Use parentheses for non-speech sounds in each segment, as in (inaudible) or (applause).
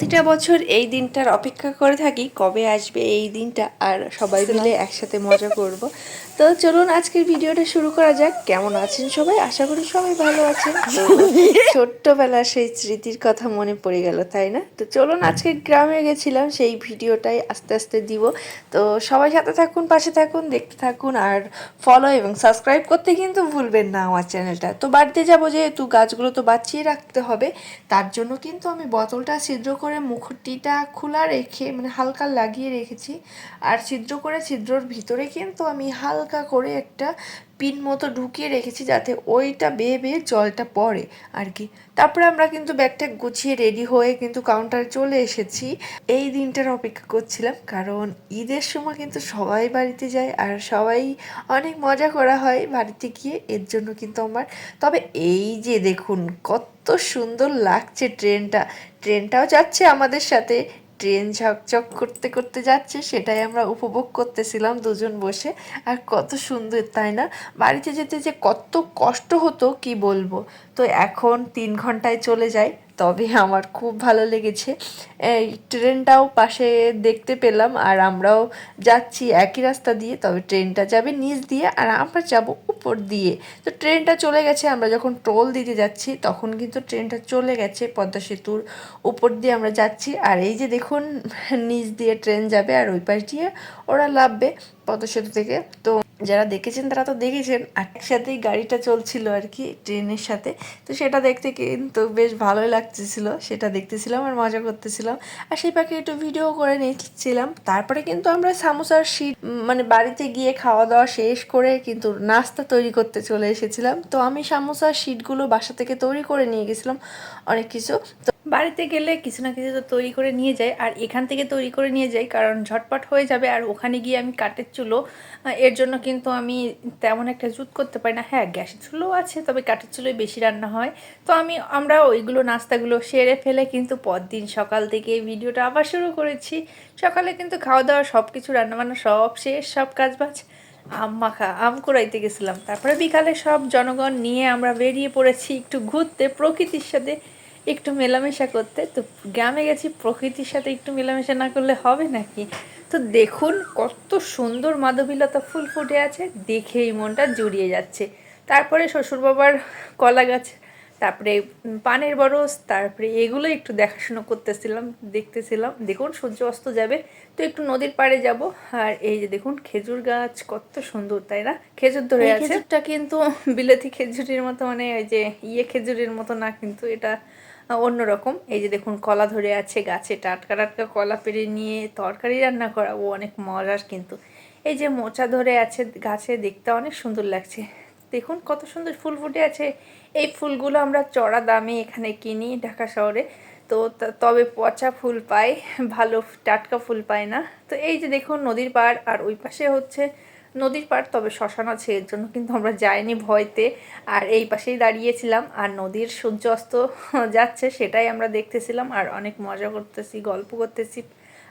প্রতিটা বছর এই দিনটার অপেক্ষা করে থাকি কবে আসবে এই দিনটা আর সবাই মিলে একসাথে মজা করব। তো চলুন আজকের ভিডিওটা শুরু করা যাক। কেমন আছেন সবাই? আশা করি সবাই ভালো আছেন। তো (laughs) ছোট্টবেলার সেই স্মৃতির কথা মনে পড়ে গেল তাই না? তো চলুন আজকে গ্রামে গেছিলাম সেই ভিডিওটাই আস্তে আস্তে দিব। তো সবাই সাথে থাকুন পাশে থাকুন দেখতে থাকুন আর ফলো এবং সাবস্ক্রাইব করতে কিন্তু ভুলবেন না আমার চ্যানেলটা তো বাড়িতে যাব যেহেতু গাছগুলো তো বাঁচিয়ে রাখতে হবে তার জন্য কিন্তু আমি বোতলটা ছিদ্র করে মুখটিটা খোলা রেখে মানে হালকা লাগিয়ে রেখেছি। আর ছিদ্র করে ছিদ্রর ভিতরে কিন্তু আমি হালকা করে একটা পিন মতো ঢুকিয়ে রেখেছি যাতে ওইটা বেয়ে বেয়ে জলটা পড়ে আর কি। তারপরে আমরা কিন্তু ব্যাগটা গুছিয়ে রেডি হয়ে কিন্তু কাউন্টারে চলে এসেছি। এই দিনটার অপেক্ষা করছিলাম, কারণ ঈদের সময় কিন্তু সবাই বাড়িতে যায় আর সবাই অনেক মজা করা হয় বাড়িতে গিয়ে, এর জন্য কিন্তু আমার। তবে এই যে দেখুন, কত সুন্দর লাগছে ট্রেনটা। ট্রেনটাও যাচ্ছে আমাদের সাথে। ট্রেন ঝকঝক করতে করতে যাচ্ছে, সেটাই আমরা উপভোগ করতেছিলাম দুজন বসে। আর কত সুন্দর, তাই না? বাড়িতে যেতে যে কত কষ্ট হতো, কি বলব? তো এখন তিন ঘন্টায় চলে যায়। তবে আমার খুব ভালো লেগেছে। এই ট্রেনটাও পাশে দেখতে পেলাম আর আমরাও যাচ্ছি একই রাস্তা দিয়ে, তবে ট্রেনটা যাবে নিচ দিয়ে আর আমরা যাব উপর দিয়ে। তো ট্রেনটা চলে গেছে, আমরা যখন টোল দিতে যাচ্ছি তখন কিন্তু ট্রেনটা চলে গেছে পদ্মা সেতুর উপর দিয়ে আমরা যাচ্ছি। আর এই যে দেখুন, নিচ দিয়ে ট্রেন যাবে আর ওই পাশ দিয়ে ওরা লাভবে পদ্মা সেতু থেকে। তো যারা দেখেছেন তারা তো দেখেছেন, একসাথেই গাড়িটা চলছিল আর কি, ট্রেনের সাথে। তো সেটা দেখতে কিন্তু বেশ ভালোই লাগতেছিল, সেটা দেখতেছিলাম আর মজা করতেছিলাম। আর সেই পাখি একটু ভিডিও করে নিচ্ছিলাম। তারপরে কিন্তু আমরা সামোসার শীত মানে বাড়িতে গিয়ে খাওয়া দাওয়া শেষ করে কিন্তু নাস্তা তৈরি করতে চলে এসেছিলাম। তো আমি সামোসার শিটগুলো বাসা থেকে তৈরি করে নিয়ে গেছিলাম অনেক কিছু। তো বাড়িতে গেলে কিছু না কিছু তো তৈরি করে নিয়ে যাই আর এখান থেকে তৈরি করে নিয়ে যাই কারণ ঝটপট হয়ে যাবে আর ওখানে গিয়ে আমি কাঠের চুলো এর জন্য কিন্তু আমি তেমন একটা জুত করতে পারি না। হ্যাঁ গ্যাসের চুলো আছে, তবে কাঠের চুলোয় বেশি রান্না হয়। তো আমি, আমরা ওইগুলো নাস্তাগুলো সেরে ফেলে কিন্তু পরদিন সকাল থেকে ভিডিওটা আবার শুরু করেছি। সকালে কিন্তু খাওয়া দাওয়া সব কিছু রান্নাবান্না সব শেষ, সব কাজ বাজ আম মাখা, আম কুড়াইতে গেছিলাম। তারপরে বিকালে সব জনগণ নিয়ে আমরা বেরিয়ে পড়েছি একটু ঘুরতে প্রকৃতির সাথে। একটু মেলামেশা করতে। তো গ্রামে গেছি, প্রকৃতির সাথে একটু মেলামেশা না করলে হবে নাকি? তো দেখুন, কত সুন্দর মাধবীলতা ফুল ফুটে আছে, দেখেই মনটা জুড়িয়ে যাচ্ছে। তারপরে শ্বশুর বাবার কলা গাছ তারপরে পানের বরস তারপরে এগুলো একটু দেখাশুনো করতেছিলাম দেখতেছিলাম। দেখুন সূর্য অস্ত যাবে তো একটু নদীর পাড়ে যাব। আর এই যে দেখুন খেজুর গাছ কত সুন্দর তাই না? খেজুর ধরে আছে। খেজুরটা কিন্তু বিলেতি খেজুরের মতো মানে ওই যে ইয়ে খেজুরের মতো না কিন্তু এটা অন্যরকম। এই যে দেখুন কলা ধরে আছে গাছে টাটকা টাটকা কলা পেরে নিয়ে তরকারি রান্না করা। ও অনেক মজার কিন্তু। এই যে মোচা ধরে আছে গাছে দেখতে অনেক সুন্দর লাগছে। দেখুন কত সুন্দর ফুল ফুটে আছে। এই ফুলগুলো আমরা চড়া দামে এখানে কিনি ঢাকা শহরে। তো তবে পচা ফুল পাই, ভালো টাটকা ফুল পাই না। তো এই যে দেখুন নদীর পাড়, আর ওই পাশে হচ্ছে নদীর পাড়, তবে শ্মশান আছে, এর জন্য কিন্তু আমরা যাইনি ভয়তে। আর এই পাশেই দাঁড়িয়েছিলাম, আর নদীর সূর্য অস্ত যাচ্ছে, সেটাই আমরা দেখতেছিলাম, আর অনেক মজা করতেছি, গল্প করতেছি।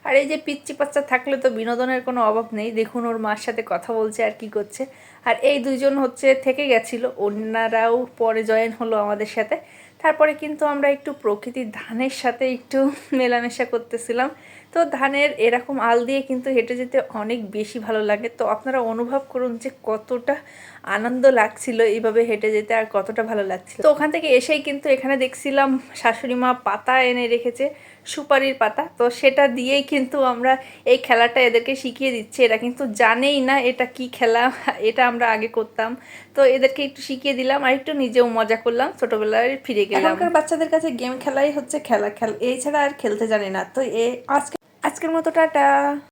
আর এই যে পিচ্চি বাচ্চা থাকলে তো বিনোদনের কোনো অভাব নেই। দেখুন, ওর মার সাথে কথা বলছে আর কি করছে। আর এই দুজন হচ্ছে থেকে গেছিল, অন্যরাও পরে জয়েন হলো আমাদের সাথে। তারপরে কিন্তু আমরা একটু প্রকৃতির ধানের সাথে একটু (laughs) মেলামেশা করতেছিলাম। তো ধানের এরকম আল দিয়ে কিন্তু হেঁটে যেতে অনেক বেশি ভালো লাগে। তো আপনারা অনুভব করুন যে কতটা আনন্দ লাগছিল এইভাবে হেঁটে যেতে আর কতটা ভালো লাগছিল। তো ওখান থেকে এসেই কিন্তু এখানে দেখছিলাম শাশুড়ি মা পাতা এনে রেখেছে, সুপারির পাতা। তো সেটা দিয়েই কিন্তু আমরা এই খেলাটা এদেরকে শিখিয়ে দিচ্ছি। এরা কিন্তু জানেই না এটা কি খেলা, এটা আমরা আগে করতাম। তো এদেরকে একটু শিখিয়ে দিলাম আর একটু নিজেও মজা করলাম, ছোটবেলায় ফিরে গেলাম। এখনকার বাচ্চাদের কাছে গেম খেলাই হচ্ছে খেলা, খেল এছাড়া আর খেলতে জানে না। তো এ আজকে আজকের মতো টাটা।